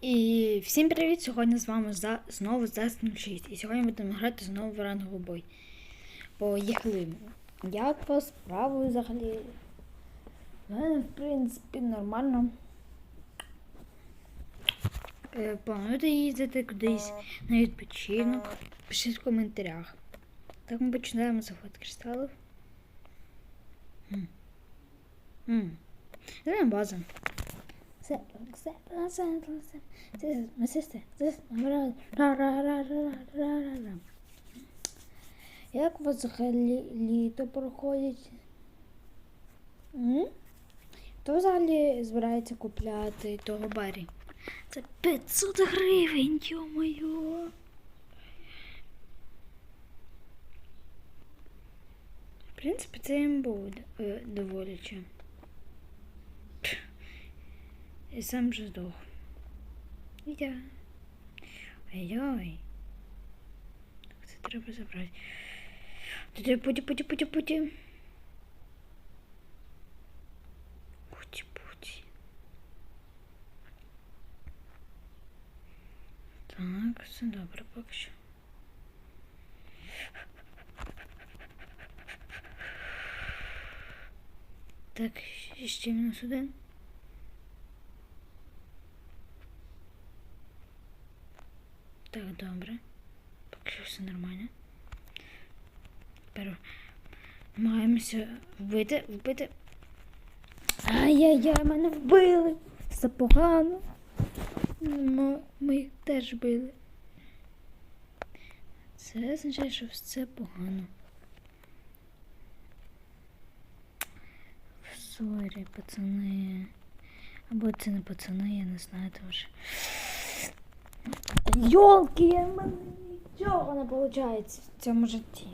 І всім привіт! Сьогодні з вами за, знову Zest 06. І сьогодні будемо грати знову в ранговий бой. Поїхали. Як вас справи взагалі? У мене, в принципі, нормально. Е, Плануєте їздити кудись на відпочинок? Пишіть в коментарях. Так ми починаємо з охот кристалів. Це база accept, accept, accept, accept. This is my sister, this is my brother. Як вас взагалі літо проходить? М? Хто взагалі збирається купляти того барі? Це 500 гривень, йо-моє! В принципі, це їм буде е, доволіче. І сам же здох. Я. Ой-ой. Це треба забрати. Туди путі, путі, путі, путі. Путі, путі. Так, все добре поки що. Так, ще мінус один. Так, добре. Поки що все нормально. Тепер намагаємося вбити, вбити. Ай-яй-яй, мене вбили. Це погано. Ми, ми їх теж били. Це означає, що все погано. Сорі, пацани. Або це не пацани, я не знаю теж. Йолки, в мене нічого не виходить в цьому житті.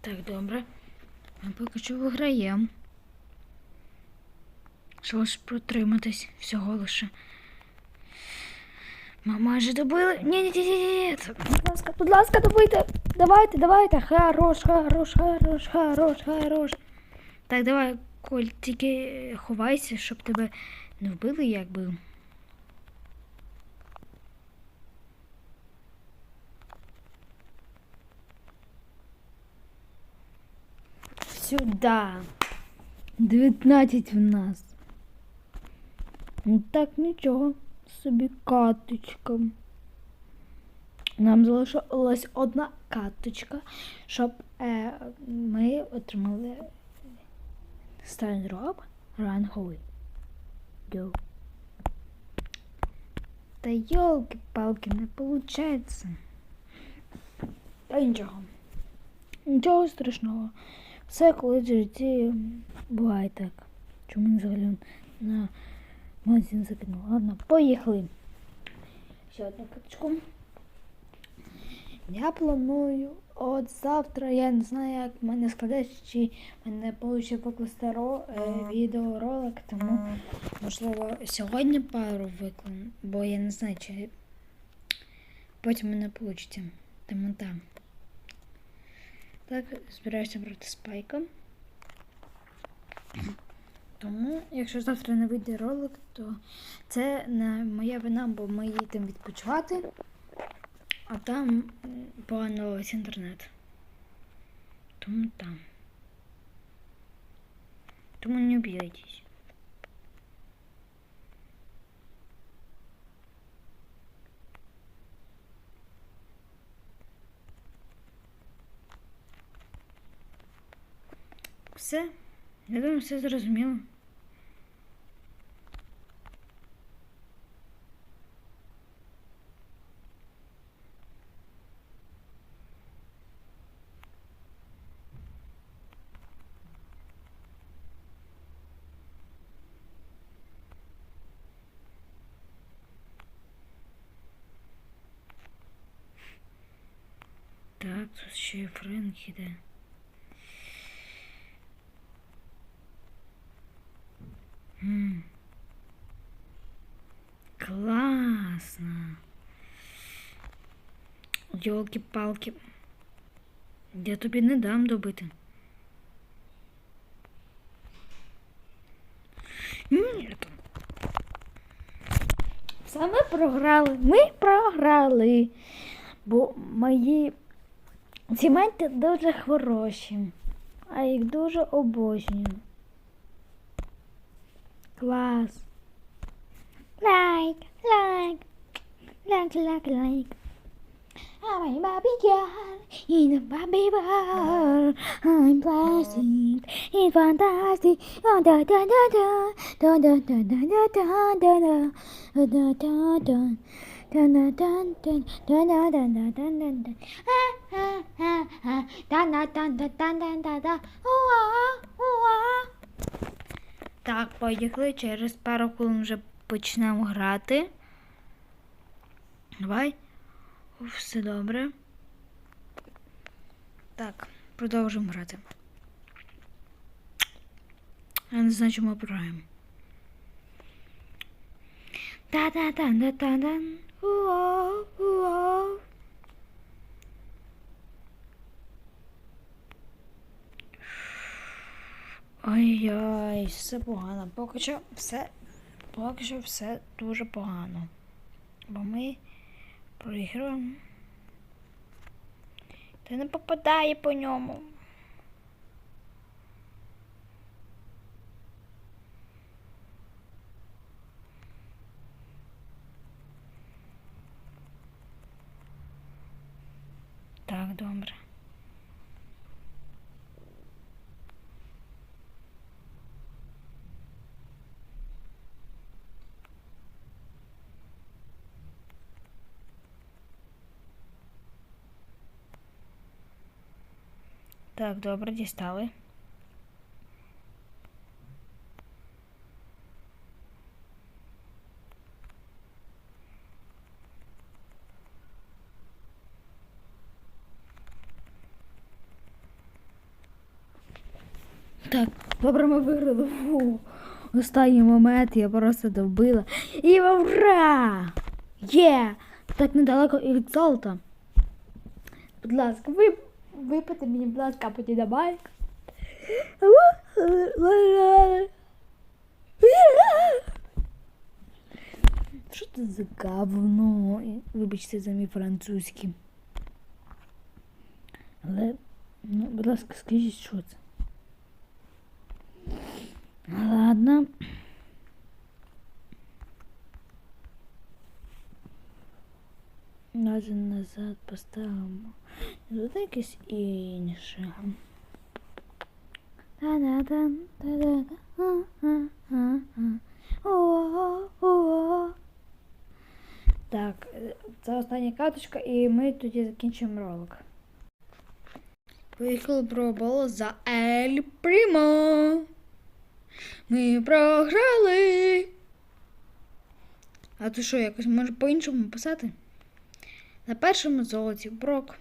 Так, добре. Ми поки що виграємо. Що ж протриматись всього лише. Ми майже добили. Ні, ні, ні, ні, ні. Будь ласка, будь ласка, добийте. Давайте, давайте. Хорош, хорош, хорош, хорош, хорош. Так, давай, Коль, тільки ховайся, щоб тебе не вбили, якби. Сюда. 19 в нас. Ну так нічого собі каточка. Нам залишилась одна каточка, щоб е, ми отримали стайндроп ранговий. Йоу. Та йолки-палки, не виходить. Та нічого. Нічого страшного. Все коли в житті буває так. Чому взагалі на магазин закинула? Ладно, поїхали. Ще одну каточку. Я планую от завтра, я не знаю, як в мене складеться, чи в мене вийде покласти ро, е, відеоролик, тому можливо сьогодні пару викладу, бо я не знаю, чи потім мене вийде. Тому там. Так, збираюся брати спайка. Тому, якщо завтра не вийде ролик, то це не моя вина, бо ми їдемо відпочивати, а там погано інтернет. Тому там. Тому не об'їдайтесь. Все. Я думаю, все зрозуміло. Так, тут ще і Френк іде. М. Йолки-палки. Я тобі не дам добити. Все ми програли. Ми програли. Бо мої ціменти дуже хороші. А їх дуже обожнюю. Клас. Лайк, лайк, лайк, лайк, лайк. I'm a Barbie girl in a Barbie world. I'm plastic, it's fantastic. Da da da da da da da da da da da da da da da Так, поїхали через пару хвилин вже почнемо грати. Давай. Все добре. Так, продовжимо грати. Я не знаю, чому програємо. Та-да-да-да-да-да. Ой-ой, все погано. Поки що все, поки що все дуже погано. Бо ми проігруємо. Та не попадає по ньому. Так, добре. Так, добре, дістали. Так, добре, ми виграли. Фу. Останній момент я просто добила. І ура! Є! Так недалеко і від золота. Будь ласка, ви випити мені, будь ласка, потім на. Що це за говно? Вибачте за мій французький. Але, ну, будь ласка, скажіть, що це? Ладно. Один назад поставимо. Тут якесь інше. Та-да-да, та-да-да, а-а-а-а. О-о-о. Так, це остання каточка, і ми тоді закінчимо ролик. Поїхали пробували за Ель Примо. Ми програли. А ти що, якось може по-іншому писати? На першому золоті Брок.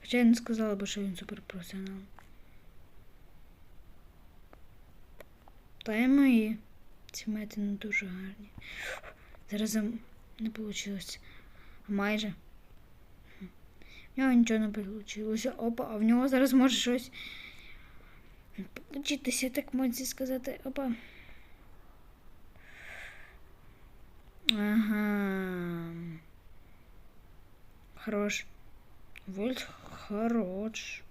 Хоча я не сказала би, що він суперпрофесіонал. Та й мої. Ці мети не дуже гарні. Зараз не вийшло. Майже. В нього нічого не вийшло. Опа, а в нього зараз може щось получитися, так можна сказати. Опа. Ага. Хорош. Вольт хорош.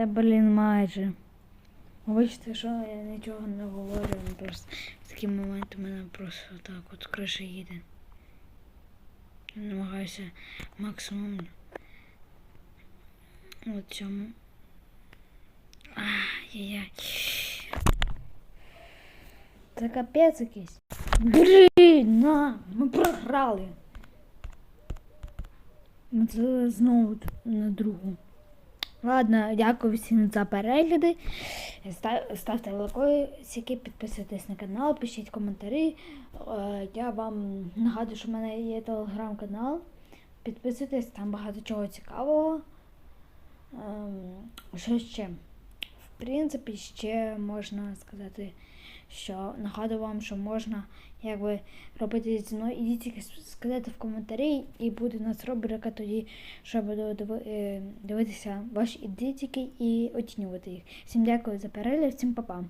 Та блін майже. Вибачте, що я нічого не говорю, просто в такі моменти мене просто так от криша їде. Я намагаюся максимум от цьому. Ай-яй-яй. Це капець якийсь. Блін, на, ми програли. можливо, знову на другу. Ладно, дякую всім за перегляди. Ставте лайки, підписуйтесь на канал, пишіть коментарі. Е, Я вам нагадую, що в мене є телеграм-канал. Підписуйтесь, там багато чого цікавого. Ем, Що ще? В принципі, ще можна сказати, що нагадую вам, що можна якби робити зі мною. Ідіть сказати в коментарі, і буде у нас рубрика тоді, щоб е, дивитися ваші ідітики і оцінювати їх. Всім дякую за перегляд, всім па-па.